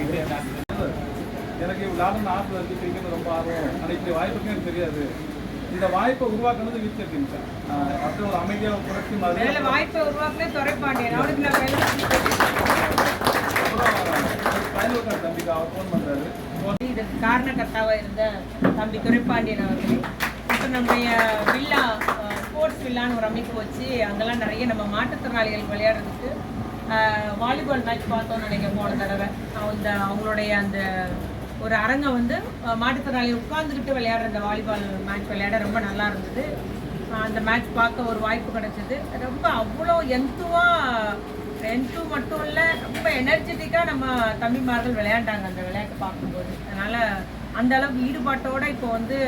India எனக்கு விளையாடணும் ஆர்வம் இருக்குது கிரிக்கெட் ரொம்ப ஆர்வம். இப்படி வாய்ப்புக்கு எனக்கு தெரியாது. இந்த வாய்ப்பை உருவாக்குனது வீட்டில் டீம் சார் அப்படி ஒரு புரட்சி மாதிரி. வாய்ப்பை உருவாக்குனே துறைப்பாண்டியன் அவனுக்கு நான். பயனுள்ள தம்பிக்கு அவர் ஃபோன் பண்ணுறாரு இதற்கு காரணகர்த்தாவாக இருந்த தம்பி துரைப்பாண்டியன் அவர்களே இப்போ நம்முடைய வில்லா ஸ்போர்ட்ஸ் வில்லான்னு ஒரு அமைப்பு வச்சு அங்கெல்லாம் நிறைய நம்ம மாற்றுத்திறனாளிகள் விளையாடுறதுக்கு வாலிபால் மேட்ச் பார்த்தோம்னு நினைக்கிறேன் போன தடவை. அந்த அவங்களுடைய அந்த ஒரு அரங்கம் வந்து மாற்றுத்திறனாளி மாற்றுத்திறனாளிகள் உட்கார்ந்துக்கிட்டு விளையாடுற அந்த வாலிபால் மேட்ச் விளையாட ரொம்ப நல்லா இருந்தது. அந்த மேட்ச் பார்க்க ஒரு வாய்ப்பு கிடைச்சது. ரொம்ப அவ்வளோ எந்துவாக டென்த்து மட்டும் இல்லை ரொம்ப எனர்ஜெட்டிக்காக நம்ம தம்பிமார்கள் விளையாண்டாங்க அந்த விளையாட்டை பார்க்கும்போது. அதனால் அந்த அளவுக்கு ஈடுபாட்டோட இப்போ வந்து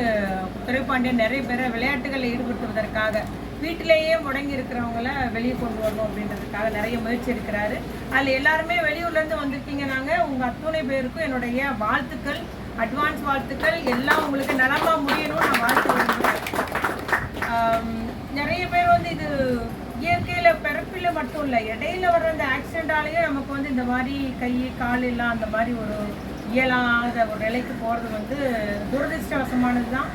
துறைப்பாண்டியன் நிறைய பேரை விளையாட்டுகளில் ஈடுபடுத்துவதற்காக வீட்டிலேயே முடங்கி இருக்கிறவங்கள வெளியே கொண்டு வரணும் அப்படின்றதுக்காக நிறைய முயற்சி இருக்கிறாரு அதில் எல்லாருமே வெளியூர்லேருந்து வந்திருக்கீங்க நாங்கள் உங்கள் அத்துணை பேருக்கும் என்னுடைய வாழ்த்துக்கள் அட்வான்ஸ் வாழ்த்துக்கள். எல்லாம் உங்களுக்கு நலமாக முடியணும்னு நான் வாழ்த்து விரும்புகிறேன் நிறைய பேர் வந்து இது இயற்கையில் பிறப்பில் மட்டும் இல்லை இடையில வர்ற அந்த ஆக்சிடென்டாலேயே நமக்கு வந்து இந்த மாதிரி கை கால் எல்லாம் அந்த மாதிரி ஒரு இயலாத ஒரு நிலைக்கு போகிறது வந்து துரதிருஷ்டவசமானது தான்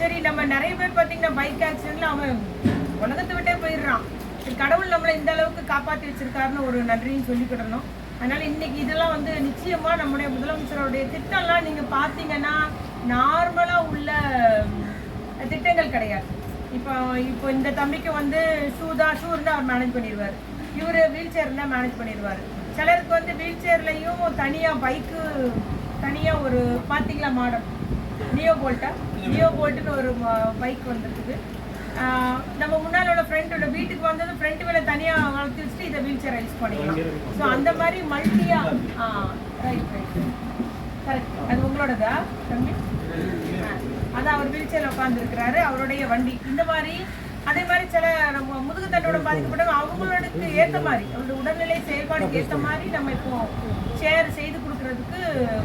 சரி நம்ம நிறைய பேர் பார்த்தீங்கன்னா பைக் ஆக்சிடென்ட்ல அவன் உலகத்தை விட்டே போயிடுறான். சரி, கடவுள் நம்மளை இந்த அளவுக்கு காப்பாற்றி வச்சிருக்காருன்னு ஒரு நன்றியும் சொல்லிக்கிடணும் அதனால இன்னைக்கு இதெல்லாம் வந்து நிச்சயமா நம்முடைய முதலமைச்சருடைய திட்டம்லாம் நீங்க பார்த்தீங்கன்னா நார்மலா உள்ள திட்டங்கள் கிடையாது. இப்போ இப்போ இந்த தம்பிக்கு வந்து ஷூ தான் ஷூ இருந்தால் அவர் மேனேஜ் பண்ணிடுவார். இவர் வீல் சேர் இருந்தால் மேனேஜ் பண்ணிடுவார். சிலருக்கு வந்து வீல் சேர்லையும் தனியாக பைக்கு தனியாக ஒரு பார்த்தீங்களா மாடல் நியோ போல்ட்டா ஜியோ போட்டுன்னு ஒரு பைக் வந்துருக்குது. ஆஹ் நம்ம முன்னாலோட ஃப்ரெண்டோட வீட்டுக்கு வந்தது ஃப்ரெண்ட் வேலை தனியாக வளர்த்து வச்சுட்டு இதை வீல் சேர் யூஸ் பண்ணிக்கலாம். ஸோ அந்த மாதிரி மல்டியா ஆ ரைட் ரைட் கரெக்ட் அது உங்களோடதா தம்பி? அதான் அவர் வீல் சேரில் உட்காந்துருக்கிறாரு அவருடைய வண்டி. இந்த மாதிரி அதே மாதிரி சில நம்ம முதுகு தண்டோட பாதிக்கப்பட்டவங்க அவங்களுக்கு ஏற்ற மாதிரி அவருடைய உடல்நிலை செயல்பாடுக்கு ஏற்ற மாதிரி நம்ம இப்போ சேர் செய்து கொடுக்கறதுக்கு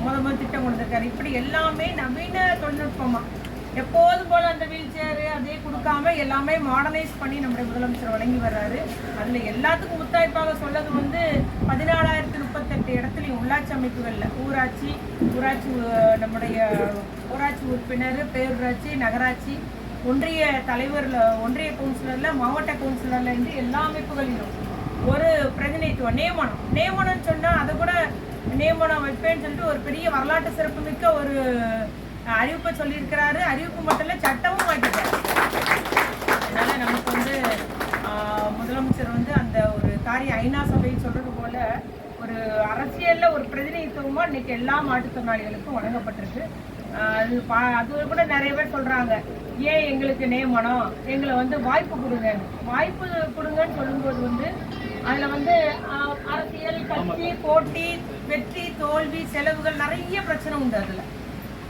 முத முதல் திட்டம் கொடுத்துருக்காரு. இப்படி எல்லாமே நவீன தொழில்நுட்பமாக எப்போதும் போல அந்த வீல் சேரு அதே கொடுக்காம எல்லாமே மாடர்னைஸ் பண்ணி நம்முடைய முதலமைச்சர் வழங்கி வர்றாரு. அதுல எல்லாத்துக்கும் முத்தாய்ப்பாக சொல்லது வந்து பதினாலாயிரத்தி முப்பத்தெட்டு இடத்துலையும் உள்ளாட்சி அமைப்புகள்ல ஊராட்சி ஊராட்சி நம்முடைய ஊராட்சி உறுப்பினர் பேரூராட்சி நகராட்சி ஒன்றிய தலைவர்ல ஒன்றிய கவுன்சிலர்ல மாவட்ட கவுன்சிலர்ல இருந்து எல்லா அமைப்புகளிலும் ஒரு பிரதிநிதித்துவம் நியமனம். நியமனம்னு சொன்னா அதை கூட நியமனம் வைப்பேன்னு சொல்லிட்டு ஒரு பெரிய வரலாற்று சிறப்புமிக்க ஒரு அறிவிப்பை சொல்லியிருக்கிறாரு. அறிவிப்பு மட்டும் இல்லை சட்டமும் ஆக்கிட்டாரு அதனால நமக்கு வந்து முதலமைச்சர் வந்து அந்த ஒரு காரியம் ஐநா சபைன்னு சொல்றது போல ஒரு அரசியல்ல ஒரு பிரதிநிதித்துவமா இன்னைக்கு எல்லா மாற்றுத்திறனாளிகளுக்கும் வழங்கப்பட்டிருக்கு. அது பா- அது கூட நிறைய பேர் சொல்றாங்க. ஏன் எங்களுக்கு நியமனம் எங்களை வந்து வாய்ப்பு கொடுங்க. வாய்ப்பு கொடுங்கன்னு சொல்லும்போது வந்து அதில் வந்து அரசியல் கட்சி போட்டி வெற்றி தோல்வி செலவுகள் நிறைய பிரச்சனை உண்டு அதில்.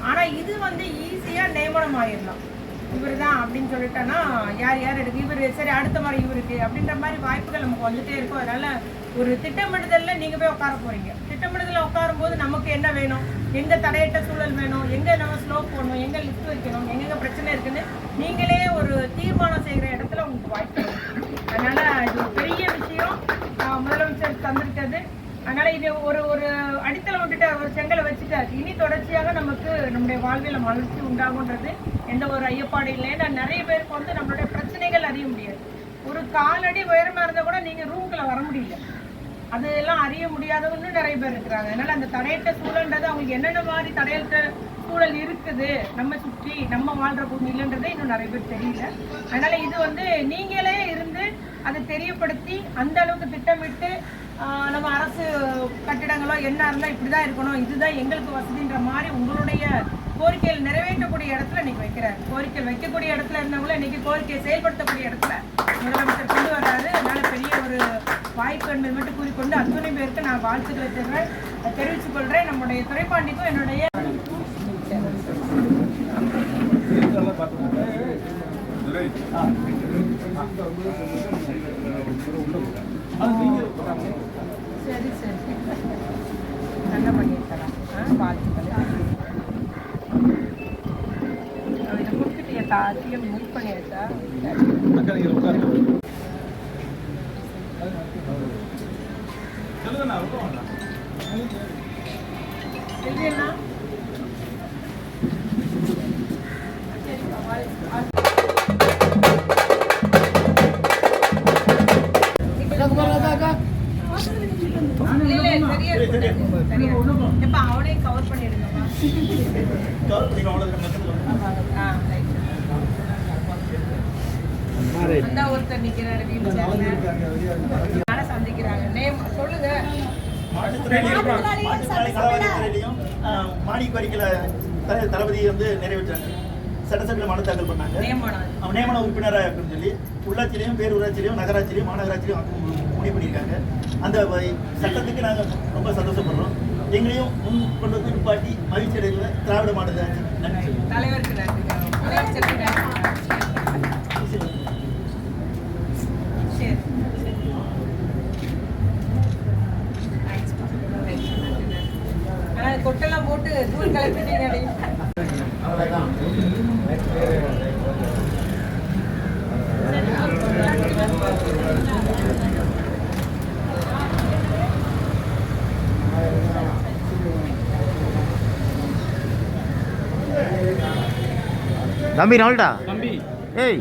ஆனா இது வந்து ஈஸியா நியமனம் ஆயிடலாம். இவர் தான் அப்படின்னு சொல்லிட்டோன்னா யார் யார் எடுக்கு இவர் சரி அடுத்த மாதிரி இவருக்கு அப்படின்ற மாதிரி வாய்ப்புகள் நமக்கு வந்துட்டே இருக்கும். அதனால ஒரு திட்டமிடுதலில் நீங்க போய் உட்கார போறீங்க. திட்டமிடுதலில் உட்காரும் போது நமக்கு என்ன வேணும்? எங்க தடையற்ற சூழல் வேணும்? எங்கே நம்ம ஸ்லோ போடணும் எங்கே லிஃப்ட் வைக்கணும்? எங்கெங்க பிரச்சனை இருக்குன்னு நீங்களே ஒரு தீர்மானம் செய்கிற இடத்துல உங்களுக்கு வாய்ப்பு அதனால் அதனால இது ஒரு பெரிய விஷயம். முதலமைச்சர் தந்திருக்கிறது. அதனால இது ஒரு ஒரு அடித்தளம் விட்டுட்டு ஒரு செங்கலை வச்சுட்டாரு இனி தொடர்ச்சியாக நமக்கு நம்முடைய வாழ்வில் வளர்ச்சி உண்டாகுன்றது எந்த ஒரு ஐயப்பாடு இல்லை. ஏன்னா நிறைய பேருக்கு வந்து நம்மளுடைய பிரச்சனைகள் அறிய முடியாது. ஒரு காலடி உயரமா இருந்தா கூட நீங்க ரூம்குள்ள வர முடியல. அதெல்லாம் அறிய முடியாதவங்க நிறைய பேர் இருக்கிறாங்க. அதனால அந்த தடையற்ற சூழல்ன்றது அவங்களுக்கு என்னென்ன மாதிரி தடையற்ற சூழல் இருக்குது? நம்ம சுற்றி நம்ம வாழ்ற பூமியிலன்றது இன்னும் நிறைய பேர் தெரியல. அதனால இது வந்து நீங்களே இருந்து அதை தெரியப்படுத்தி அந்த அளவுக்கு திட்டமிட்டு நம்ம அரசு கட்டிடங்களோ என்ன இருந்தால் இப்படி தான் இருக்கணும் இதுதான் எங்களுக்கு வசதின்ற மாதிரி உங்களுடைய கோரிக்கைகள் நிறைவேற்றக்கூடிய இடத்துல இன்னைக்கு வைக்கிறாரு. கோரிக்கைகள் வைக்கக்கூடிய இடத்துல இருந்தவங்களும் இன்னைக்கு கோரிக்கையை செயல்படுத்தக்கூடிய இடத்துல முதலமைச்சர் கொண்டு வர்றாரு. அதனால பெரிய ஒரு வாய்ப்பு என்பது மட்டும் கூறிக்கொண்டு அத்துணை பேருக்கு நான் வாழ்த்துக்களை தருவேன் தெரிவித்துக் கொள்றேன் நம்முடைய துறைப்பாண்டிக்கும் என்னுடைய சரி சரி. நல்லா பண்ணியிருக்கலாம். ஆ வாழ்த்துக்கள் இதை கொடுத்துட்டியா தாத்தியம் மூவ் பண்ணியாச்சா? சொல்லுங்கண்ணா அந்த ஒருத்தர் நிக்கிறாரு வீல் சேர்ல யாரை சந்திக்கிறாங்க? நேம் சொல்லுங்க. மானிய கோரிக்கையில த- தளபதி வந்து நிறைவேற்றாங்க. சட்டசபையில் மனு தாக்கல் பண்ணாங்க. நியமன உறுப்பினராக அப்படின்னு சொல்லி உள்ளாட்சியிலையும் பேரூராட்சியிலையும் நகராட்சியிலையும் மாநகராட்சியிலையும் முடிவு பண்ணியிருக்காங்க. அந்த சட்டத்துக்கு நாங்கள் ரொம்ப சந்தோஷப்படுறோம். எங்களையும் முன் கொண்டு வந்து நிப்பாட்டி மகிழ்ச்சி அடைவில் திராவிட மாடல் தலைவருக்கு நன்றி. தம்பி நவல்டா தம்பி. ஏய்